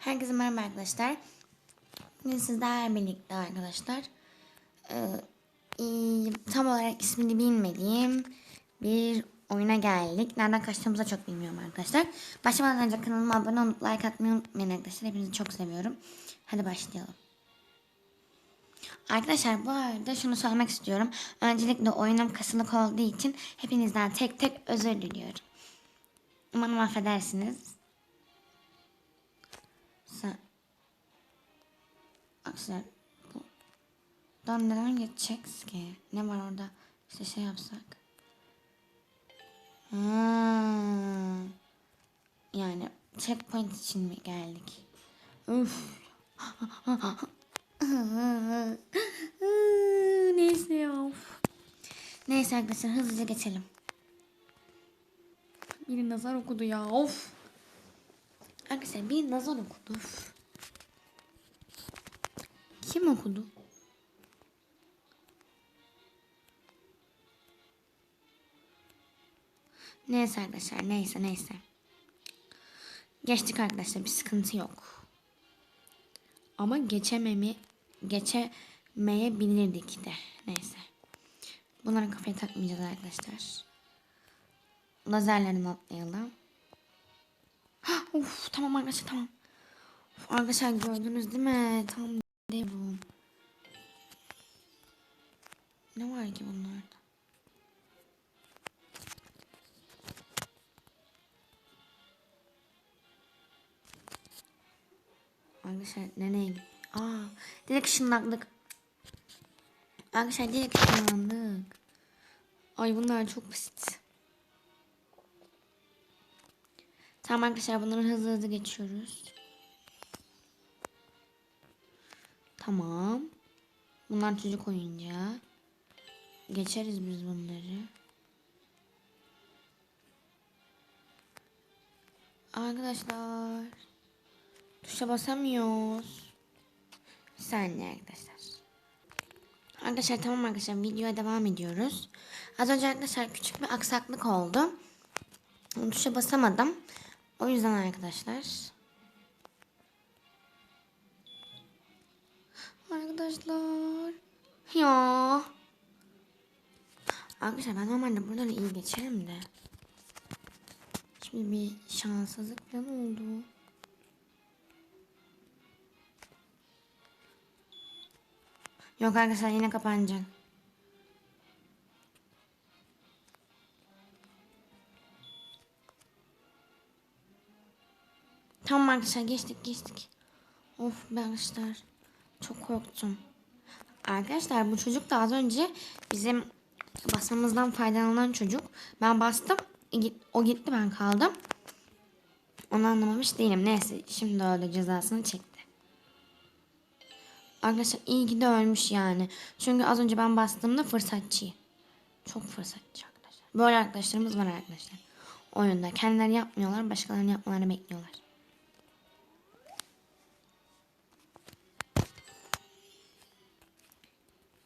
Herkese merhaba arkadaşlar. Bugün sizlerle birlikte arkadaşlar e, e, tam olarak ismini bilmediğim bir oyuna geldik. Nereden kaçtığımızı çok bilmiyorum arkadaşlar. Başlamadan önce kanalıma abone olup like atmayı unutmayın arkadaşlar. Hepinizi çok seviyorum. Hadi başlayalım. Arkadaşlar bu arada şunu söylemek istiyorum. Öncelikle oyunum kasılık olduğu için hepinizden tek tek özür diliyorum. Umarım affedersiniz. Aksel bu... Dan neden geçeceğiz ki? Ne var orada? İşte şey yapsak. Hmm. Yani checkpoint için mi geldik? Uf. Neyse ya. of. Neyse arkadaşlar hızlıca geçelim. Biri nazar okudu ya. Of. Arkadaşlar bir nazar okudu. Üf. Kim okudu? Neyse arkadaşlar neyse neyse. Geçtik arkadaşlar bir sıkıntı yok. Ama geçememi geçemeyebilirdik de. Neyse. Bunlara kafaya takmayacağız arkadaşlar. Lazerlerden atlayalım. Uf tamam arkadaşlar tamam. Uf, arkadaşlar gördünüz değil mi? Tam bu. Ne var ki bunlarda? Arkadaşlar nereye gitti? Aa, direkt ışınlandık. Arkadaşlar direkt ışınlandık. Ay bunlar çok basit. Tamam arkadaşlar bunları hızlı hızlı geçiyoruz. Tamam. Bunlar çocuk oyuncağı. Geçeriz biz bunları. Arkadaşlar. Tuşa basamıyoruz. Bir saniye arkadaşlar. Arkadaşlar tamam arkadaşlar videoya devam ediyoruz. Az önce arkadaşlar küçük bir aksaklık oldu. Tuşa basamadım. O yüzden arkadaşlar. Arkadaşlar. Ya. Arkadaşlar ben normalde buradan iyi geçerim de. Şimdi bir şanssızlık falan oldu. Yok arkadaşlar yine kapanacak. Tamam arkadaşlar geçtik geçtik. Of be arkadaşlar. Çok korktum. Arkadaşlar bu çocuk da az önce bizim basmamızdan faydalanan çocuk. Ben bastım. O gitti ben kaldım. Onu anlamamış değilim. Neyse şimdi öyle cezasını çekti. Arkadaşlar iyi ki de ölmüş yani. Çünkü az önce ben bastığımda fırsatçı. Çok fırsatçı arkadaşlar. Böyle arkadaşlarımız var arkadaşlar. Oyunda. Kendileri yapmıyorlar. Başkalarının yapmalarını bekliyorlar.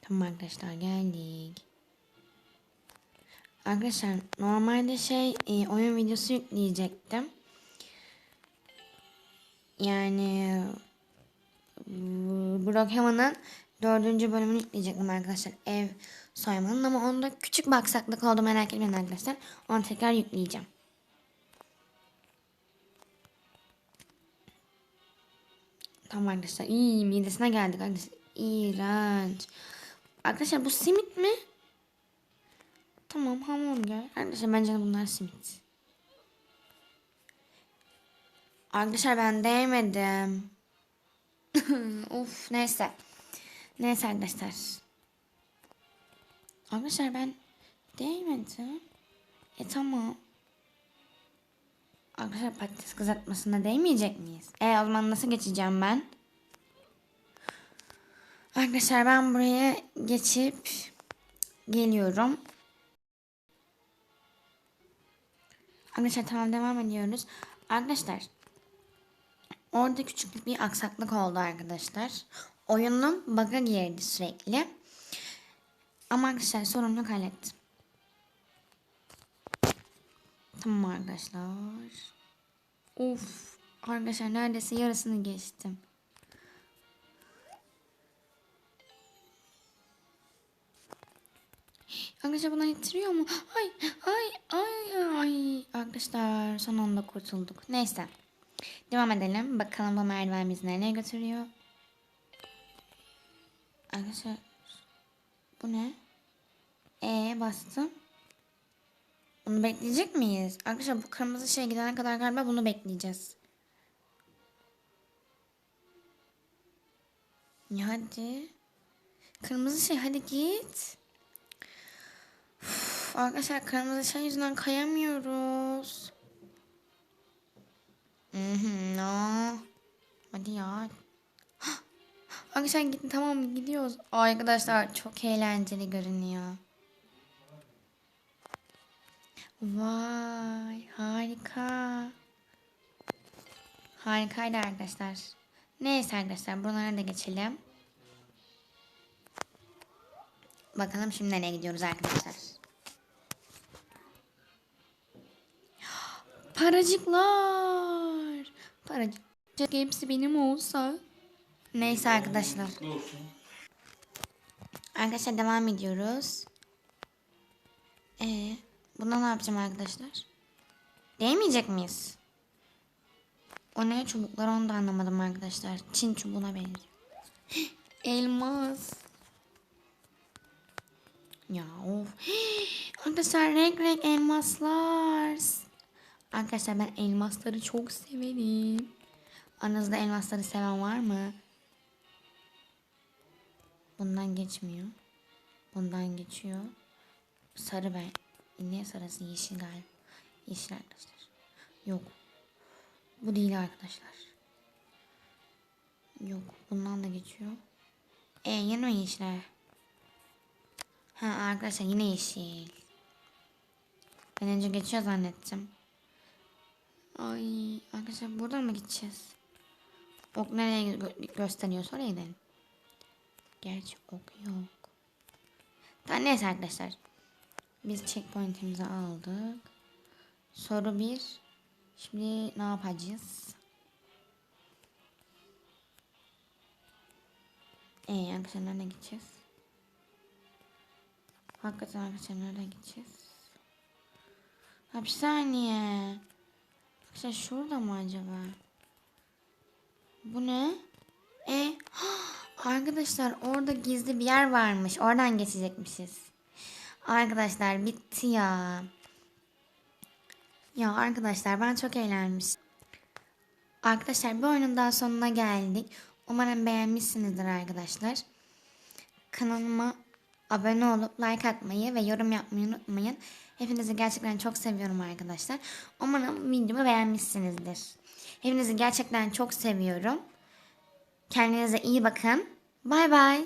Tamam arkadaşlar geldik. Arkadaşlar normalde şey e, oyun videosu yükleyecektim. Yani Brookhaven'ın dördüncü bölümünü yükleyecektim arkadaşlar. Ev soymanın ama onda küçük bir aksaklık oldu merak etmeyin arkadaşlar. Onu tekrar yükleyeceğim. Tamam arkadaşlar. İyi midesine geldik arkadaşlar. İğrenç. Arkadaşlar bu simit mi? Tamam hamburger. Arkadaşlar bence bunlar simit. Arkadaşlar ben değmedim. of neyse. Neyse arkadaşlar. Arkadaşlar ben değmedim. E tamam. Arkadaşlar patates kızartmasına değmeyecek miyiz? E o zaman nasıl geçeceğim ben? Arkadaşlar ben buraya geçip geliyorum. Arkadaşlar tamam devam ediyoruz. Arkadaşlar orada küçük bir aksaklık oldu arkadaşlar. Oyunun bug'a girdi sürekli. Ama arkadaşlar sorun yok hallettim. Tamam arkadaşlar. Of Arkadaşlar neredeyse yarısını geçtim. Arkadaşlar bunlar ittiriyor mu? Ay ay ay ay. Arkadaşlar son anda kurtulduk. Neyse. Devam edelim. Bakalım bu merdiven bizi nereye götürüyor. Arkadaşlar bu ne? E bastım. Bunu bekleyecek miyiz? Arkadaşlar bu kırmızı şey gidene kadar galiba bunu bekleyeceğiz. Ya hadi. Kırmızı şey hadi git. Arkadaşlar kırmızı şey yüzünden kayamıyoruz. Hı, no. Hadi ya. Arkadaşlar gittin tamam gidiyoruz. Arkadaşlar çok eğlenceli görünüyor. Vay harika. Harikaydı arkadaşlar. Neyse arkadaşlar buralara da geçelim. Bakalım şimdi nereye gidiyoruz arkadaşlar. Paracıklar. Paracık hepsi benim olsa. Neyse arkadaşlar. Arkadaşlar devam ediyoruz. Ee, buna ne yapacağım arkadaşlar? Değmeyecek miyiz? O ne çubuklar onu da anlamadım arkadaşlar. Çin çubuğuna benziyor. Elmas. Ya of. Arkadaşlar renk renk elmaslar. Arkadaşlar ben elmasları çok severim. Aranızda elmasları seven var mı? Bundan geçmiyor. Bundan geçiyor. Sarı ben. Niye sarısı yeşil galiba. Yeşil arkadaşlar. Yok. Bu değil arkadaşlar. Yok. Bundan da geçiyor. E yine mi yeşil? Ha arkadaşlar yine yeşil. Ben önce geçiyor zannettim. Ay arkadaşlar buradan mı gideceğiz? Ok nereye gö- gösteriyor? Oraya gidelim. Gerçi ok yok. Tamam neyse arkadaşlar. Biz checkpoint'imizi aldık. Soru bir. Şimdi ne yapacağız? Ee arkadaşlar nereye gideceğiz? Hakikaten arkadaşlar nereye gideceğiz? Ha Arkadaşlar şurada mı acaba? Bu ne? E arkadaşlar orada gizli bir yer varmış. Oradan geçecekmişiz. Arkadaşlar bitti ya. Ya arkadaşlar ben çok eğlenmişim. Arkadaşlar bir oyunun daha sonuna geldik. Umarım beğenmişsinizdir arkadaşlar. Kanalıma abone olup like atmayı ve yorum yapmayı unutmayın. Hepinizi gerçekten çok seviyorum arkadaşlar. Umarım videomu beğenmişsinizdir. Hepinizi gerçekten çok seviyorum. Kendinize iyi bakın. Bay bay.